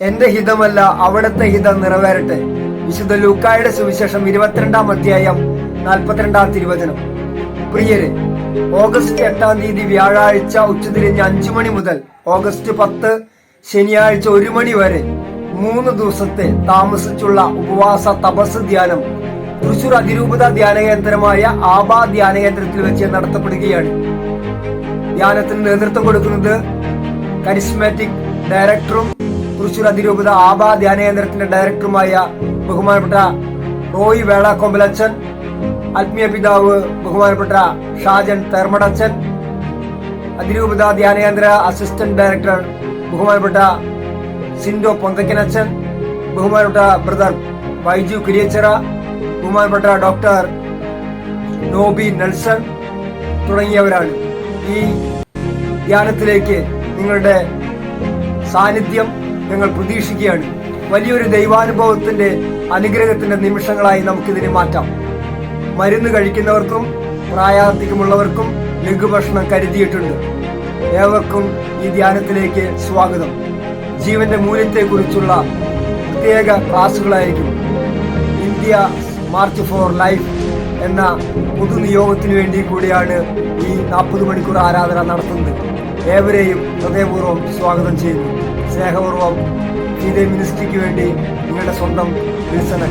എന്റെ ഹിതമല്ല അവിടുത്തെ ഹിതം നിറവേറട്ടെ. വിശുദ്ധ ലൂക്കായുടെ സുവിശേഷം ഇരുപത്തിരണ്ടാം അധ്യായം നാൽപ്പത്തിരണ്ടാം തിരുവചനം. പ്രിയര് ഓഗസ്റ്റ് എട്ടാം തീയതി വ്യാഴാഴ്ച ഉച്ചതിരിഞ്ഞ് അഞ്ചു മണി മുതൽ ഓഗസ്റ്റ് പത്ത് ശനിയാഴ്ച ഒരു മണി വരെ മൂന്ന് ദിവസത്തെ താമസിച്ചുള്ള ഉപവാസ തപസ് ധ്യാനം തൃശൂർ അതിരൂപത ധ്യാന കേന്ദ്രമായ ആബാ ധ്യാന കേന്ദ്രത്തിൽ വെച്ച് നടത്തപ്പെടുകയാണ്. ധ്യാനത്തിന് നേതൃത്വം കൊടുക്കുന്നത് കരിസ്മാറ്റിക് ഡയറക്ടറും തൃശൂർ അതിരൂപത ആഭാ ധ്യാന കേന്ദ്രത്തിന്റെ ഡയറക്ടറുമായ ബഹുമാനപ്പെട്ട റോയ് വേളാക്കൊമ്പലച്ചൻ ആത്മീയ പിതാവ് ബഹുമാനപ്പെട്ട ഷാജൻ തേർമടച്ചൻ അതിരൂപത ധ്യാന കേന്ദ്ര അസിസ്റ്റന്റ് ഡയറക്ടർ ബഹുമാനപ്പെട്ട സിൻഡോ പൊന്തക്കനച്ചൻ ബഹുമാനപ്പെട്ട ബ്രദർ വൈജു കിരിയച്ചിറ ബഹുമാനപ്പെട്ട ഡോക്ടർ നോബി നെൽസൺ തുടങ്ങിയവരാണ്. ഈ ധ്യാനത്തിലേക്ക് നിങ്ങളുടെ സാന്നിധ്യം ഞങ്ങൾ പ്രതീക്ഷിക്കുകയാണ്. വലിയൊരു ദൈവാനുഭവത്തിന്റെ അനുഗ്രഹത്തിന്റെ നിമിഷങ്ങളായി നമുക്കിതിനെ മാറ്റാം. മരുന്ന് കഴിക്കുന്നവർക്കും പ്രായാധികമുള്ളവർക്കും ലഘുഭക്ഷണം കരുതിയിട്ടുണ്ട്. ഏവർക്കും ഈ ധ്യാനത്തിലേക്ക് സ്വാഗതം. ജീവന്റെ മൂല്യത്തെക്കുറിച്ചുള്ള പ്രത്യേക ക്ലാസുകളായിരിക്കും ഇന്ത്യ മാർച്ച് ഫോർ ലൈഫ് എന്ന പൊതുനിയോഗത്തിന് വേണ്ടി കൂടിയാണ് ഈ നാൽപ്പത് മണിക്കൂർ ആരാധന നടത്തുന്നത്. ഏവരെയും ഹൃദയപൂർവം സ്വാഗതം ചെയ്യുന്നു. സ്നേഹപൂർവം സീതേ മിനിസ്ട്രിക്ക് വേണ്ടി നിങ്ങളുടെ സ്വന്തം വിൽസൺ